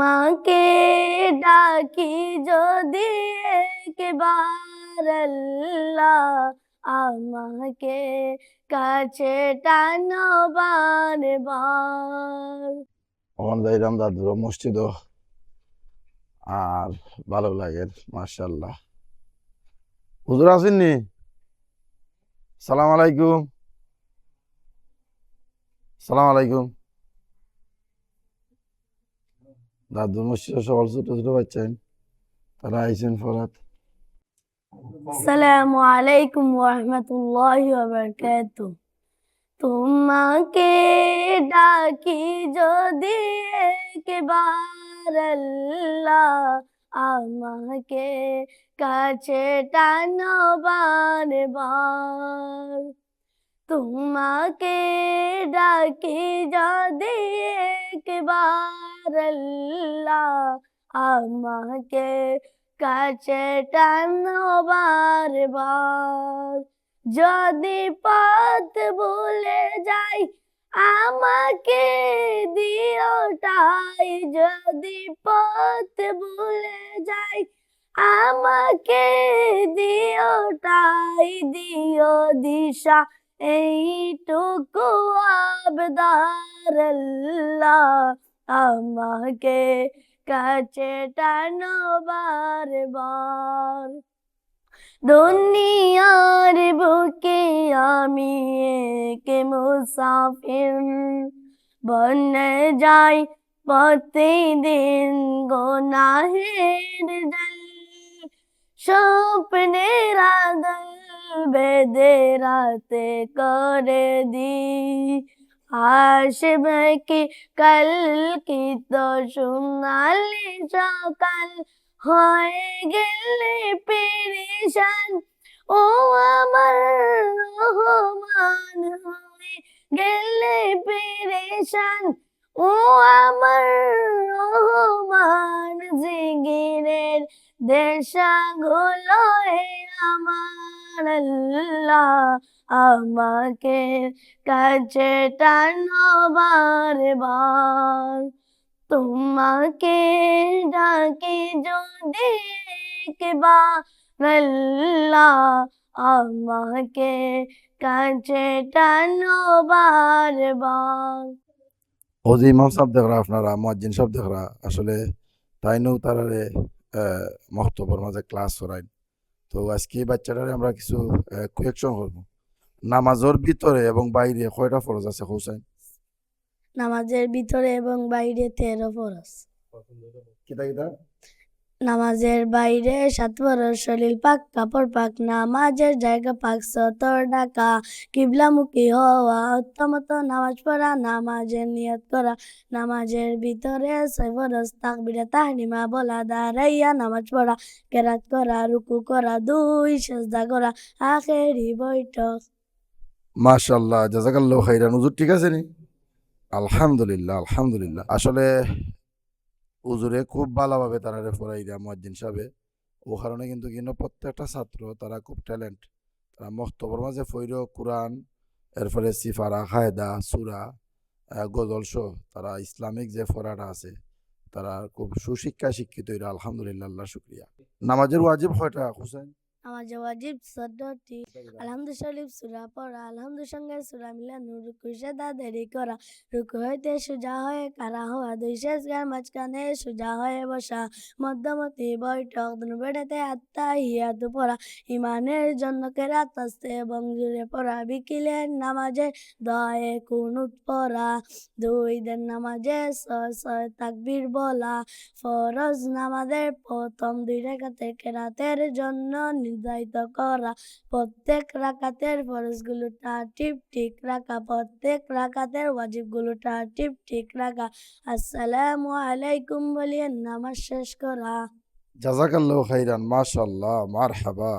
তোমাকে ডাকি যদি একবার আল্লাহ আমাকে কাছে টানো বারবার। আমার যাইলাম দাদুর মসজিদ আর ভালো লাগে মার্শাল্লাহ হুজুর আসেননি? সালাম আলাইকুম। সালাম আলাইকুম। দাদুর মসজিদে সকল ছোট ছোট বাচ্চান তারা আইসেন ফরাত। আসসালামু আলাইকুম ওরহমতুল্লাহি ওয়াবারাকাতু। তোমাকে ডাকি যদি একবার আল্লাহ আমাকে কাছে টানো বারবার। তোমাকে ডাকি যদি একবার আমাকে কাছে টানো বারবার যদি পথ ভুলে যাই, আমাকে দিও টাই যদি পথ ভুলে যাই, আমাকে দিও টাই দিও দিশা, এইটুকু আবদার আল্লাহ আমাকে কাছে টানো বারবার দুনিয়ার বুকে আমি এক মুসাফির বনে যাই প্রতিদিন গোনাহের জল স্বপ্নের আদল বেদে রাতে করে দি আসবে কি কি তো সোনালি সকাল হয়ে গেলে পেরেশান ও আমার রহমান হয়ে গেলে পেরেশান ও আমার রহমান জিগিরের দেশাগুলো আমার আমাকে কাছে টানো বারবার। তোমাকে ডাকি যদি আল্লাহ, আমাকে কাছে টানো বারবার। ও যে ইমাম সাহেব দেখরা আপনারা মজ্জিন সাহেব দেখরা আসলে তাই নৌ তারারে মহতবর মাঝে ক্লাস করাইন তো আজকে এই বাচ্চাটারে আমরা কিছু কুয়েকশন করব। নামাজের ভিতরে এবং বাইরে কয়টা ফরজ আছে হোসেন নামাজের ভিতরে এবং বাইরে তেরো ফরজ। কিতা কিতা? নামাজের বাইরে সাত ফরজ শরীর পাক, কাপড় পাক, নামাজের জায়গা পাক, সতর ডাকা, কিবলামুখী হওয়া, উত্তমত নামাজ পড়া, নামাজের নিয়ত করা, নামাজের ভিতরে ফরজ তাকবিরে তাহরিমা বলা, দাঁড়াইয়া নামাজ পড়া, কেরাত করা, রুকু করা, দুই সেজদা করা, আখেরি বৈঠক। মাশাল্লাহ জাজাকাল্লাহ খাইরান। হুজুর ঠিক আছে নি? আলহামদুলিল্লাহ আলহামদুলিল্লাহ। আসলে হুজুরে খুব ভালোভাবে তারা রেফারাই দেয় মহাদ্দিন সাহেবে। ও কারণে কিন্তু কিন্তু প্রত্যেকটা ছাত্র তারা খুব ট্যালেন্ট তারা মস্তবর মাঝে ফৈর, কোরআন, এরপরে সিফারা খায়দা সুরা গজল শো তারা ইসলামিক যে ফরাটা আছে, তারা খুব সুশিক্ষা শিক্ষিত আলহামদুলিল্লাহ শুক্রিয়া। নামাজের ওয়াজিব হয়টা হুসেন নামাজে ওয়াজিব সদ্দটি আলহামদু শরীফ সুরা পড়া। আলহামদুর সঙ্গে সুরা মিলানো রুকু সেদা দেরি করা। রুকু হইতে সোজা হয়ে কারা হওয়া? দুই শেষ গার মাঝখানে সোজা হয়ে বসা। মধ্যমতি বৈঠক দুনো বেড়াতে আত্মা হিয়াতু পড়া। ইমানের জন্য কেরাত আসতে এবং জুড়ে পড়া। বিকিলের নামাজে দয়ে কুনুত পড়া। দুই দিন নামাজে ছয় ছয় তাকবীর বলা। ফরজ নামাজের প্রথম দুই রেখাতে কেরাতের জন্য নির্ধারিত করা। প্রত্যেক রাকাতের ফরজগুলোটা টিপ ঠিক রাখা। প্রত্যেক রাকাতের ওয়াজিবগুলোটা টিপ ঠিক রাখা। আসসালাম আলাইকুম বলিয়ে নামাজ শেষ করা। জাজাকাল্লাহ খাইরান মাশাল্লাহ মারহাবা।